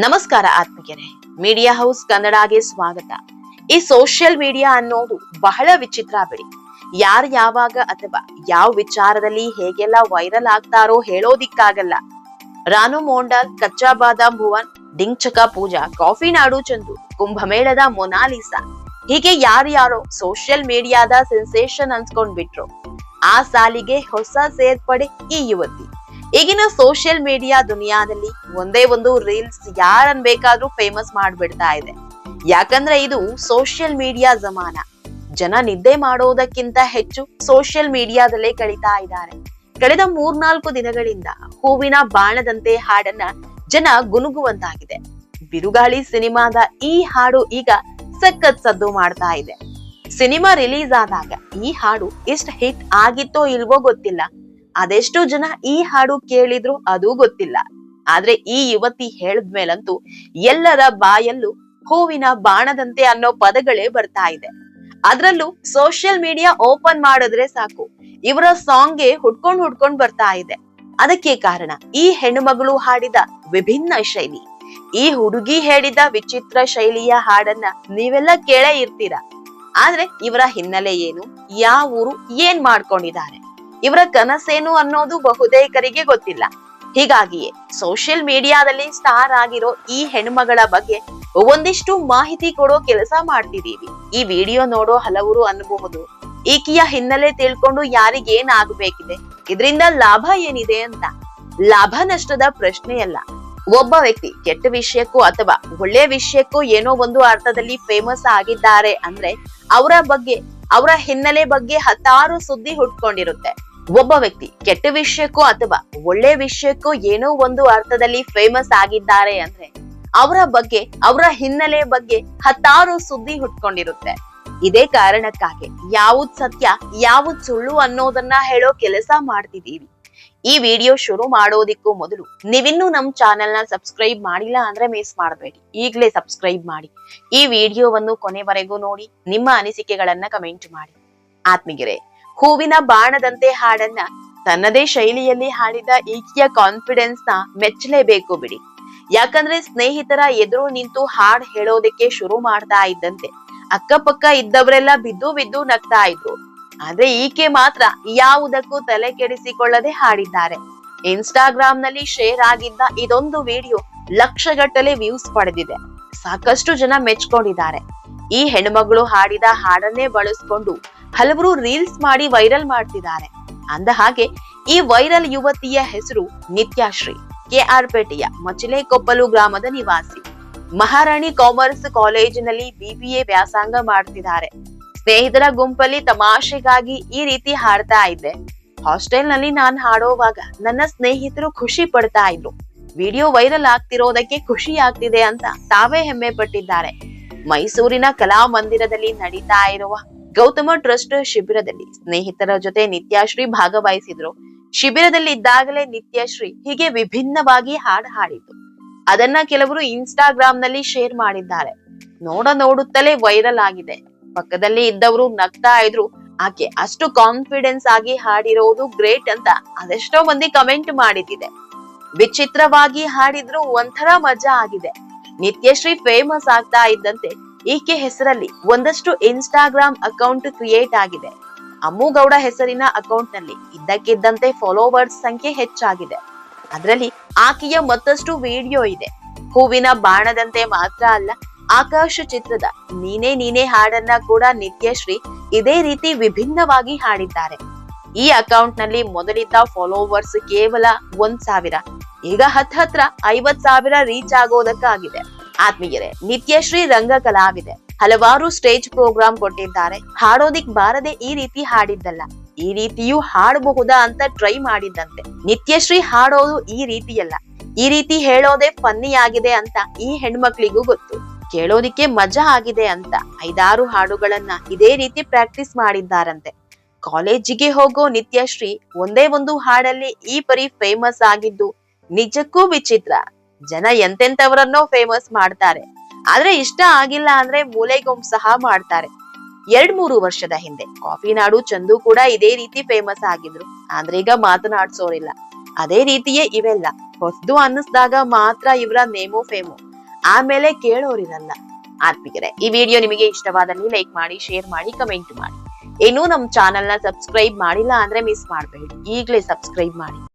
ನಮಸ್ಕಾರ ಆತ್ಮೀಯರೇ. Media house ಕನ್ನಡಗೆ ಸ್ವಾಗತ. ಈ ಸೋಷಿಯಲ್ ಮೀಡಿಯಾ ಅನ್ನೋದು ಬಹಳ ವಿಚಿತ್ರ ಬಿಡಿ. ಯಾರು ಯಾವಾಗ ಅಥವಾ ಯಾವ ವಿಚಾರದಲ್ಲಿ ಹೇಗೆಲ್ಲ ವೈರಲ್ ಆಗ್ತಾರೋ ಹೇಳೋದಿಕ್ಕಾಗಲ್ಲ. ರಾನು ಮೋಂಡಾಲ್, ಕಚ್ಚಾ ಬಾದಾಮ್ ಭುವನ್, ಡಿಂಗ್ಚಕ ಪೂಜಾ, ಕಾಫಿ ನಾಡು ಚಂದು, ಕುಂಭಮೇಳದ ಮೊನಾಲಿಸಾ. ಹೀಗೆ ಯಾರ್ಯಾರೋ ಸೋಷಿಯಲ್ ಮೀಡಿಯಾದ ಸೆನ್ಸೇಷನ್ ಅನ್ಸ್ಕೊಂಡ್ ಬಿಟ್ರು ಆ ಸಾಲಿಗೆ ಹೊಸ ಸೇರ್ಪಡೆ ಈ ಯುವತಿ. ಈಗಿನ ಸೋಷಿಯಲ್ ಮೀಡಿಯಾ ದುನಿಯಾದಲ್ಲಿ ಒಂದೇ ಒಂದು ರೀಲ್ಸ್ ಯಾರನ್ ಬೇಕಾದ್ರೂ ಫೇಮಸ್ ಮಾಡ್ಬಿಡ್ತಾ ಇದೆ. ಯಾಕಂದ್ರೆ ಇದು ಸೋಷಿಯಲ್ ಮೀಡಿಯಾ ಜಮಾನ. ಜನ ನಿದ್ದೆ ಮಾಡೋದಕ್ಕಿಂತ ಹೆಚ್ಚು ಸೋಷಿಯಲ್ ಮೀಡಿಯಾದಲ್ಲೇ ಕಳೀತಾ ಇದ್ದಾರೆ. ಕಳೆದ ಮೂರ್ನಾಲ್ಕು ದಿನಗಳಿಂದ ಹೂವಿನ ಬಾಣದಂತೆ ಹಾಡನ್ನ ಜನ ಗುನುಗುವಂತಾಗಿದೆ. ಬಿರುಗಾಳಿ ಸಿನಿಮಾದ ಈ ಹಾಡು ಈಗ ಸಖತ್ ಸದ್ದು ಮಾಡ್ತಾ ಇದೆ. ಸಿನಿಮಾ ರಿಲೀಸ್ ಆದಾಗ ಈ ಹಾಡು ಎಷ್ಟು ಹಿಟ್ ಆಗಿತ್ತೋ ಇಲ್ವೋ ಗೊತ್ತಿಲ್ಲ. ಅದೆಷ್ಟು ಜನ ಈ ಹಾಡು ಕೇಳಿದ್ರು ಅದು ಗೊತ್ತಿಲ್ಲ. ಆದ್ರೆ ಈ ಯುವತಿ ಹೇಳದ್ಮೇಲಂತೂ ಎಲ್ಲರ ಬಾಯಲ್ಲೂ ಹೂವಿನ ಬಾಣದಂತೆ ಅನ್ನೋ ಪದಗಳೇ ಬರ್ತಾ ಇದೆ. ಅದ್ರಲ್ಲೂ ಸೋಷಿಯಲ್ ಮೀಡಿಯಾ ಓಪನ್ ಮಾಡಿದ್ರೆ ಸಾಕು. ಇವರ ಸಾಂಗ್ಗೆ ಹುಡ್ಕೊಂಡ್ ಹುಡ್ಕೊಂಡ್ ಬರ್ತಾ ಇದೆ. ಅದಕ್ಕೆ ಕಾರಣ ಈ ಹೆಣ್ಣುಮಗಳು ಹಾಡಿದ ವಿಭಿನ್ನ ಶೈಲಿ. ಈ ಹುಡುಗಿ ಹೇಳಿದ ವಿಚಿತ್ರ ಶೈಲಿಯ ಹಾಡನ್ನ ನೀವೆಲ್ಲ ಕೇಳೇ ಇರ್ತೀರ. ಆದ್ರೆ ಇವರ ಹಿನ್ನೆಲೆ ಏನು, ಯಾವ ಊರು ಏನ್ ಮಾಡ್ಕೊಂಡಿದ್ದಾರೆ. ಇವರ ಕನಸೇನು ಅನ್ನೋದು ಬಹುತೇಕರಿಗೆ ಗೊತ್ತಿಲ್ಲ. ಹೀಗಾಗಿಯೇ ಸೋಷಿಯಲ್ ಮೀಡಿಯಾದಲ್ಲಿ ಸ್ಟಾರ್ ಆಗಿರೋ ಈ ಹೆಣ್ಮಗಳ ಬಗ್ಗೆ ಒಂದಿಷ್ಟು ಮಾಹಿತಿ ಕೊಡೋ ಕೆಲಸ ಮಾಡ್ತಿದೀವಿ ಈ ವಿಡಿಯೋ ನೋಡೋ ಹಲವರು ಅನ್ಬಹುದು. ಈಕೆಯ ಹಿನ್ನೆಲೆ ತಿಳ್ಕೊಂಡು ಯಾರಿಗೇನಾಗಬೇಕಿದೆ? ಇದರಿಂದ ಲಾಭ ಏನಿದೆ ಅಂತ? ಲಾಭ ನಷ್ಟದ ಪ್ರಶ್ನೆಯಲ್ಲ. ಒಬ್ಬ ವ್ಯಕ್ತಿ ಕೆಟ್ಟ ವಿಷಯಕ್ಕೂ ಅಥವಾ ಒಳ್ಳೆ ವಿಷಯಕ್ಕೂ ಏನೋ ಒಂದು ಅರ್ಥದಲ್ಲಿ ಫೇಮಸ್ ಆಗಿದ್ದಾರೆ ಅಂದ್ರೆ ಅವರ ಬಗ್ಗೆ, ಅವರ ಹಿನ್ನೆಲೆ ಬಗ್ಗೆ ಹತ್ತಾರು ಸುದ್ದಿ ಹುಟ್ಕೊಂಡಿರುತ್ತೆ. ಒಬ್ಬ ವ್ಯಕ್ತಿ ಕೆಟ್ಟ ವಿಷಯಕ್ಕೂ ಅಥವಾ ಒಳ್ಳೆ ವಿಷಯಕ್ಕೂ ಏನೋ ಒಂದು ಅರ್ಥದಲ್ಲಿ ಫೇಮಸ್ ಆಗಿದ್ದಾರೆ ಅಂದ್ರೆ ಅವರ ಬಗ್ಗೆ, ಅವರ ಹಿನ್ನೆಲೆ ಬಗ್ಗೆ ಹತ್ತಾರು ಸುದ್ದಿ ಹುಟ್ಕೊಂಡಿರುತ್ತೆ. ಇದೇ ಕಾರಣಕ್ಕಾಗಿ ಯಾವ್ದ್ ಸತ್ಯ, ಯಾವ್ದ್ ಸುಳ್ಳು ಅನ್ನೋದನ್ನ ಹೇಳೋ ಕೆಲಸ ಮಾಡ್ತಿದೀವಿ ಈ ವಿಡಿಯೋ ಶುರು ಮಾಡೋದಿಕ್ಕೂ ಮೊದಲು ನೀವಿನ್ನೂ ನಮ್ ಚಾನೆಲ್ನ ಸಬ್ಸ್ಕ್ರೈಬ್ ಮಾಡಿಲ್ಲ ಅಂದ್ರೆ ಮಿಸ್ ಮಾಡಬೇಡಿ. ಈಗಲೇ ಸಬ್ಸ್ಕ್ರೈಬ್ ಮಾಡಿ. ಈ ವಿಡಿಯೋವನ್ನು ಕೊನೆವರೆಗೂ ನೋಡಿ, ನಿಮ್ಮ ಅನಿಸಿಕೆಗಳನ್ನ ಕಮೆಂಟ್ ಮಾಡಿ. ಆತ್ಮಿಗೆರೆ ಹೂವಿನ ಬಾಣದಂತೆ ಹಾಡನ್ನ ತನ್ನದೇ ಶೈಲಿಯಲ್ಲಿ ಹಾಡಿದ ಈಕೆಯ ಕಾನ್ಫಿಡೆನ್ಸ್ನ ಮೆಚ್ಚಲೇಬೇಕು ಬಿಡಿ. ಯಾಕಂದ್ರೆ ಸ್ನೇಹಿತರ ಎದುರು ನಿಂತು ಹಾಡ್ ಹೇಳೋದಕ್ಕೆ ಶುರು ಮಾಡ್ತಾ ಇದ್ದಂತೆ ಅಕ್ಕಪಕ್ಕ ಇದ್ದವರೆಲ್ಲ ಬಿದ್ದು ಬಿದ್ದು ನಗ್ತಾ ಇದ್ರು. ಆದ್ರೆ ಈಕೆ ಮಾತ್ರ ಯಾವುದಕ್ಕೂ ತಲೆ ಕೆಡಿಸಿಕೊಳ್ಳದೆ ಹಾಡಿದ್ದಾರೆ. ಇನ್ಸ್ಟಾಗ್ರಾಮ್ನಲ್ಲಿ ಶೇರ್ ಆಗಿದ್ದ ಇದೊಂದು ವಿಡಿಯೋ ಲಕ್ಷಗಟ್ಟಲೆ ವ್ಯೂಸ್ ಪಡೆದಿದೆ. ಸಾಕಷ್ಟು ಜನ ಮೆಚ್ಕೊಂಡಿದ್ದಾರೆ. ಈ ಹೆಣ್ಮಗಳು ಹಾಡಿದ ಹಾಡನ್ನೇ ಬಳಸ್ಕೊಂಡು ಹಲವರು ರೀಲ್ಸ್ ಮಾಡಿ ವೈರಲ್ ಮಾಡ್ತಿದ್ದಾರೆ. ಅಂದ ಹಾಗೆ ಈ ವೈರಲ್ ಯುವತಿಯ ಹೆಸರು ನಿತ್ಯಾಶ್ರೀ ಕೆಆರ್ ಪೇಟೆಯ ಮಚಿಲೇಕೊಪ್ಪಲು ಗ್ರಾಮದ ನಿವಾಸಿ. ಮಹಾರಾಣಿ ಕಾಮರ್ಸ್ ಕಾಲೇಜಿನಲ್ಲಿ ಬಿಬಿಎ ವ್ಯಾಸಂಗ ಮಾಡ್ತಿದ್ದಾರೆ. ಸ್ನೇಹಿತರ ಗುಂಪಲ್ಲಿ ತಮಾಷೆಗಾಗಿ ಈ ರೀತಿ ಹಾಡ್ತಾ ಇದ್ದೆ. ಹಾಸ್ಟೆಲ್ನಲ್ಲಿ ನಾನ್ ಹಾಡೋವಾಗ ನನ್ನ ಸ್ನೇಹಿತರು ಖುಷಿ ಪಡ್ತಾ ಇದ್ರು. ವಿಡಿಯೋ ವೈರಲ್ ಆಗ್ತಿರೋದಕ್ಕೆ ಖುಷಿ ಆಗ್ತಿದೆ ಅಂತ ತಾವೇ ಹೆಮ್ಮೆ ಪಟ್ಟಿದ್ದಾರೆ. ಮೈಸೂರಿನ ಕಲಾ ಮಂದಿರದಲ್ಲಿ ನಡೀತಾ ಇರುವ ಗೌತಮ ಟ್ರಸ್ಟ್ ಶಿಬಿರದಲ್ಲಿ ಸ್ನೇಹಿತರ ಜೊತೆ ನಿತ್ಯಾಶ್ರೀ ಭಾಗವಹಿಸಿದ್ರು. ಶಿಬಿರದಲ್ಲಿ ಇದ್ದಾಗಲೇ ನಿತ್ಯಶ್ರೀ ಹೀಗೆ ವಿಭಿನ್ನವಾಗಿ ಹಾಡು ಹಾಡಿತು ಅದನ್ನ ಕೆಲವರು ಇನ್ಸ್ಟಾಗ್ರಾಮ್ನಲ್ಲಿ ಶೇರ್ ಮಾಡಿದ್ದಾರೆ. ನೋಡ ನೋಡುತ್ತಲೇ ವೈರಲ್ ಆಗಿದೆ. ಪಕ್ಕದಲ್ಲಿ ಇದ್ದವರು ನಗ್ತಾ ಇದ್ರು. ಆಕೆ ಅಷ್ಟು ಕಾನ್ಫಿಡೆನ್ಸ್ ಆಗಿ ಹಾಡಿರೋದು ಗ್ರೇಟ್ ಅಂತ ಅದೆಷ್ಟೋ ಮಂದಿ ಕಮೆಂಟ್ ಮಾಡಿದ್ದಿದೆ. ವಿಚಿತ್ರವಾಗಿ ಹಾಡಿದ್ರು ಒಂಥರ ಮಜಾ ಆಗಿದೆ. ನಿತ್ಯಶ್ರೀ ಫೇಮಸ್ ಆಗ್ತಾ ಇದ್ದಂತೆ ಈಕೆ ಹೆಸರಲ್ಲಿ ಒಂದಷ್ಟು ಇನ್ಸ್ಟಾಗ್ರಾಮ್ ಅಕೌಂಟ್ ಕ್ರಿಯೇಟ್ ಆಗಿದೆ. ಅಮ್ಮುಗೌಡ ಹೆಸರಿನ ಅಕೌಂಟ್ನಲ್ಲಿ ಇದ್ದಕ್ಕಿದ್ದಂತೆ ಫಾಲೋವರ್ಸ್ ಸಂಖ್ಯೆ ಹೆಚ್ಚಾಗಿದೆ. ಅದರಲ್ಲಿ ಆಕೆಯ ಮತ್ತಷ್ಟು ವಿಡಿಯೋ ಇದೆ. ಹೂವಿನ ಬಾಣದಂತೆ ಮಾತ್ರ ಅಲ್ಲ, ಆಕಾಶ ಚಿತ್ರದ ನೀನೇ ನೀನೇ ಹಾಡನ್ನ ಕೂಡ ನಿತ್ಯಶ್ರೀ ಇದೇ ರೀತಿ ವಿಭಿನ್ನವಾಗಿ ಹಾಡಿದ್ದಾರೆ. ಈ ಅಕೌಂಟ್ನಲ್ಲಿ ಮೊದಲಿದ್ದ ಫಾಲೋವರ್ಸ್ ಕೇವಲ ಒಂದ್ ಸಾವಿರ, ಈಗ ಹತ್ ಹತ್ರ ಐವತ್ ಸಾವಿರ ರೀಚ್ ಆಗೋದಕ್ಕಾಗಿದೆ. ಆತ್ಮೀಯರೇ ನಿತ್ಯಶ್ರೀ ರಂಗ ಕಲಾವಿದೆ ಹಲವಾರು ಸ್ಟೇಜ್ ಪ್ರೋಗ್ರಾಮ್ ಕೊಟ್ಟಿದ್ದಾರೆ. ಹಾಡೋದಿಕ್ ಬಾರದೆ ಈ ರೀತಿ ಹಾಡಿದ್ದಲ್ಲ. ಈ ರೀತಿಯೂ ಹಾಡಬಹುದಾ ಅಂತ ಟ್ರೈ ಮಾಡಿದ್ದಂತೆ. ನಿತ್ಯಶ್ರೀ ಹಾಡೋದು ಈ ರೀತಿಯಲ್ಲ. ಈ ರೀತಿ ಹೇಳೋದೇ ಫನ್ನಿ ಆಗಿದೆ ಅಂತ ಈ ಹೆಣ್ಮಕ್ಳಿಗೂ ಗೊತ್ತು. ಕೇಳೋದಿಕ್ಕೆ ಮಜಾ ಆಗಿದೆ ಅಂತ ಐದಾರು ಹಾಡುಗಳನ್ನ ಇದೇ ರೀತಿ ಪ್ರಾಕ್ಟೀಸ್ ಮಾಡಿದ್ದಾರಂತೆ. ಕಾಲೇಜಿಗೆ ಹೋಗೋ ನಿತ್ಯಶ್ರೀ ಒಂದೇ ಒಂದು ಹಾಡಲ್ಲಿ ಈ ಪರಿ ಫೇಮಸ್ ಆಗಿದ್ದು ನಿಜಕ್ಕೂ ವಿಚಿತ್ರ. ಜನ ಎಂತೆಂತವರನ್ನೋ ಫೇಮಸ್ ಮಾಡ್ತಾರೆ. ಆದ್ರೆ ಇಷ್ಟ ಆಗಿಲ್ಲ ಅಂದ್ರೆ ಮೂಲೆಗೊಂಬ್ ಸಹ ಮಾಡ್ತಾರೆ. ಎರಡ್ ಮೂರು ವರ್ಷದ ಹಿಂದೆ ಕಾಫಿ ನಾಡು ಚಂದು ಕೂಡ ಇದೇ ರೀತಿ ಫೇಮಸ್ ಆಗಿದ್ರು. ಆದ್ರೆ ಈಗ ಮಾತನಾಡ್ಸೋರಿಲ್ಲ. ಅದೇ ರೀತಿಯೇ ಇವೆಲ್ಲ. ಹೊಸದು ಅನ್ನಿಸ್ದಾಗ ಮಾತ್ರ ಇವರ ನೇಮೋ ಫೇಮು. ಆಮೇಲೆ ಕೇಳೋರಿರಲ್ಲ. ಆತ್ಮಿಕರೆ ಈ ವಿಡಿಯೋ ನಿಮಗೆ ಇಷ್ಟವಾದಲ್ಲಿ ಲೈಕ್ ಮಾಡಿ, ಶೇರ್ ಮಾಡಿ, ಕಮೆಂಟ್ ಮಾಡಿ. ಇನ್ನೂ ನಮ್ ಚಾನೆಲ್ನ ಸಬ್ಸ್ಕ್ರೈಬ್ ಮಾಡಿಲ್ಲ ಅಂದ್ರೆ ಮಿಸ್ ಮಾಡಬೇಡಿ. ಈಗಲೇ ಸಬ್ಸ್ಕ್ರೈಬ್ ಮಾಡಿ.